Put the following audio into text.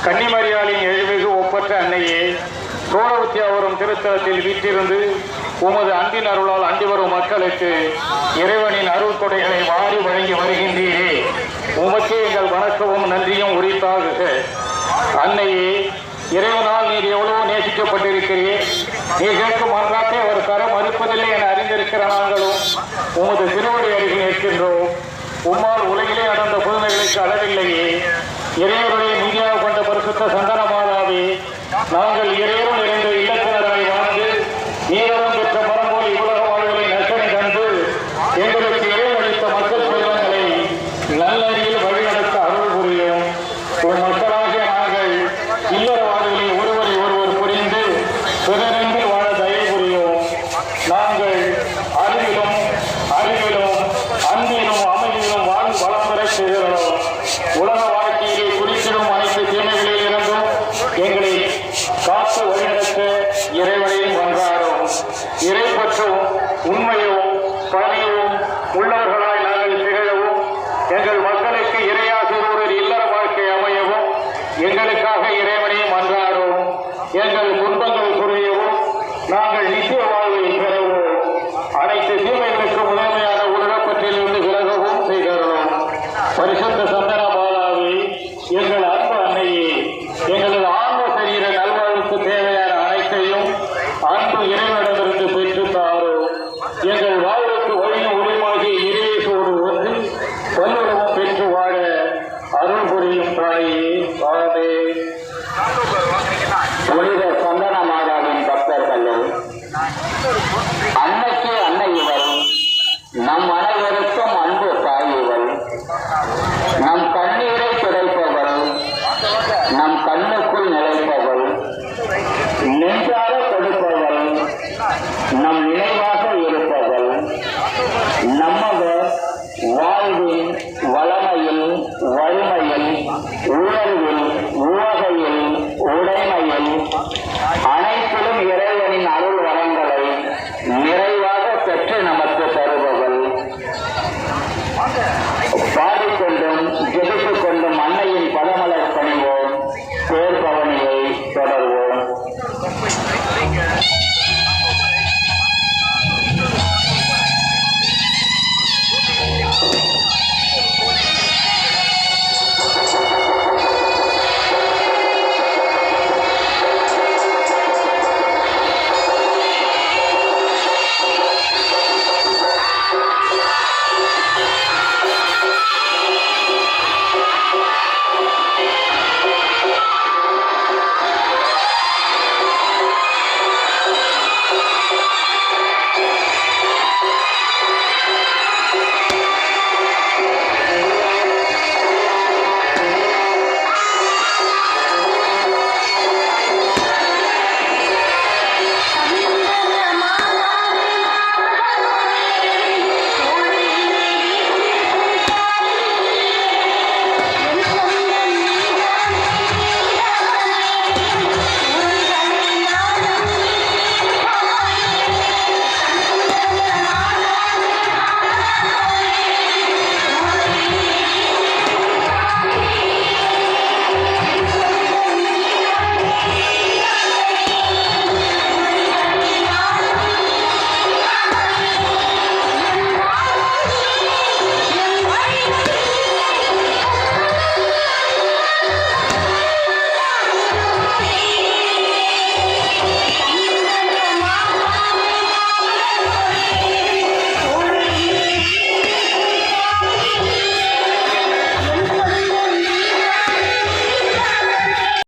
கன்னிமரியாளின் எழுமிகு ஒப்பற்ற அன்னையே அவரும் திருத்தலத்தில் வீட்டிருந்து உமது அன்பின் அருளால் அண்டி வரும் மக்களுக்கு இறைவனின் அருள் கொடைகளை வாரி வழங்கி வருகின்றீரே. உமக்கே எங்கள் வணக்கமும் நன்றியும் உரித்தாக அன்னையே இறைவனால் நீர் எவ்வளவோ நேசிக்கப்பட்டிருக்கிறீர். நீ கேட்கும் மன்றாட்டை அவர் தர மறுப்பதில்லை என அறிந்திருக்கிற நாங்களும் உமது திருவடி அருகில் நிற்கின்றோம். உம்மால் உலகிலே நடந்த புதுமைகளுக்கு அளவில்லையே. இறைவருடைய நீதியாக கொண்ட சுத்த சந்தன மாதாவே நாங்கள் இறைவன் நிறைந்த இல்லத்தினரை வாழ்ந்து நீரவம் பெற்ற மரம்போல் உலக வாழ்வுகளை நஷ்டனை கண்டு எங்களுக்கு இறைவளித்த மக்கள் செல்வங்களை நல்லறியில் வழிநடத்த அருள் புரியும். ஒரு மக்களாக நாங்கள் இல்லற வாழ்வுகளை ஒருவரை ஒருவர் புரிந்து பிறரை எங்களுக்காக இறைவனையும் மன்றாடும் எங்கள் துன்பங்கள் குறையவும் நாங்கள் மொழியும் தாயே வாழ்வே ஒளிர